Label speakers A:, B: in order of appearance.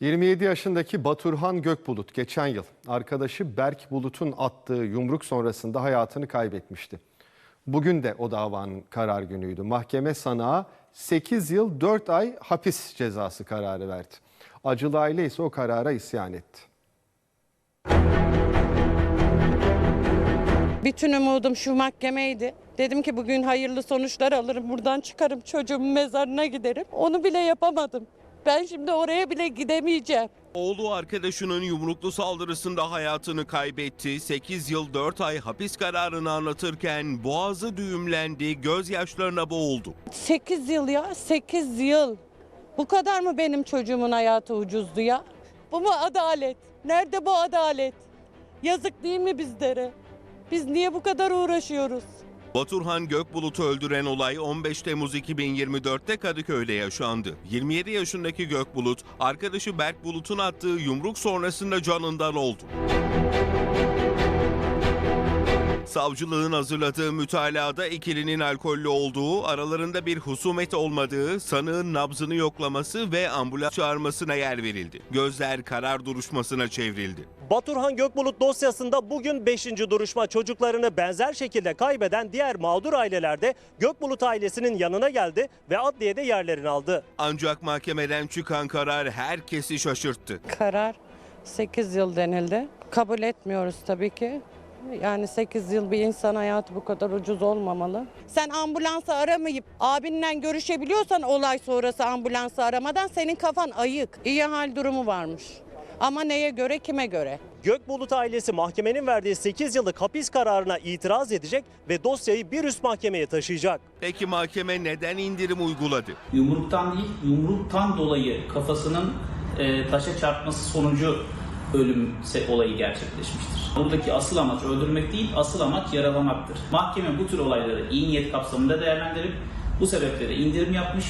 A: 27 yaşındaki Baturhan Gökbulut geçen yıl arkadaşı Berk Bulut'un attığı yumruk sonrasında hayatını kaybetmişti. Bugün de o davanın karar günüydü. Mahkeme sanığa 8 yıl 4 ay hapis cezası kararı verdi. Acılı aile ise o karara isyan etti.
B: Bütün umudum şu mahkemeydi. Dedim ki bugün hayırlı sonuçlar alırım. Buradan çıkarım çocuğumun mezarına giderim. Onu bile yapamadım. Ben şimdi oraya bile gidemeyeceğim.
C: Oğlu arkadaşının yumruklu saldırısında hayatını kaybetti. 8 yıl 4 ay hapis kararını anlatırken boğazı düğümlendi, gözyaşlarına boğuldu.
B: 8 yıl ya 8 yıl. Bu kadar mı benim çocuğumun hayatı ucuzdu ya? Bu mu adalet? Nerede bu adalet? Yazık değil mi bizlere? Biz niye bu kadar uğraşıyoruz?
C: Baturhan Gökbulut'u öldüren olay 15 Temmuz 2024'te Kadıköy'de yaşandı. 27 yaşındaki Gökbulut, arkadaşı Berk Bulut'un attığı yumruk sonrasında canından oldu. Savcılığın hazırladığı mütalada ikilinin alkollü olduğu, aralarında bir husumet olmadığı, sanığın nabzını yoklaması ve ambulans çağırmasına yer verildi. Gözler karar duruşmasına çevrildi.
D: Baturhan Gökbulut dosyasında bugün 5. duruşma çocuklarını benzer şekilde kaybeden diğer mağdur ailelerde Gökbulut ailesinin yanına geldi ve adliyede yerlerini aldı.
C: Ancak mahkemeden çıkan karar herkesi şaşırttı.
B: Karar 8 yıl denildi. Kabul etmiyoruz tabii ki. Yani 8 yıl bir insan hayatı bu kadar ucuz olmamalı. Sen ambulansı aramayıp abinle görüşebiliyorsan olay sonrası ambulansı aramadan senin kafan ayık. İyi hal durumu varmış. Ama neye göre kime göre?
D: Gökbulut ailesi mahkemenin verdiği 8 yıllık hapis kararına itiraz edecek ve dosyayı bir üst mahkemeye taşıyacak.
C: Peki mahkeme neden indirim uyguladı?
E: Yumruktan değil, yumruktan dolayı kafasının e, taşa çarpması sonucu ölüm olayı gerçekleşmiştir. Buradaki asıl amaç öldürmek değil, asıl amaç yaralamaktır. Mahkeme bu tür olayları iyi niyet kapsamında değerlendirip bu sebeple de indirim yapmış.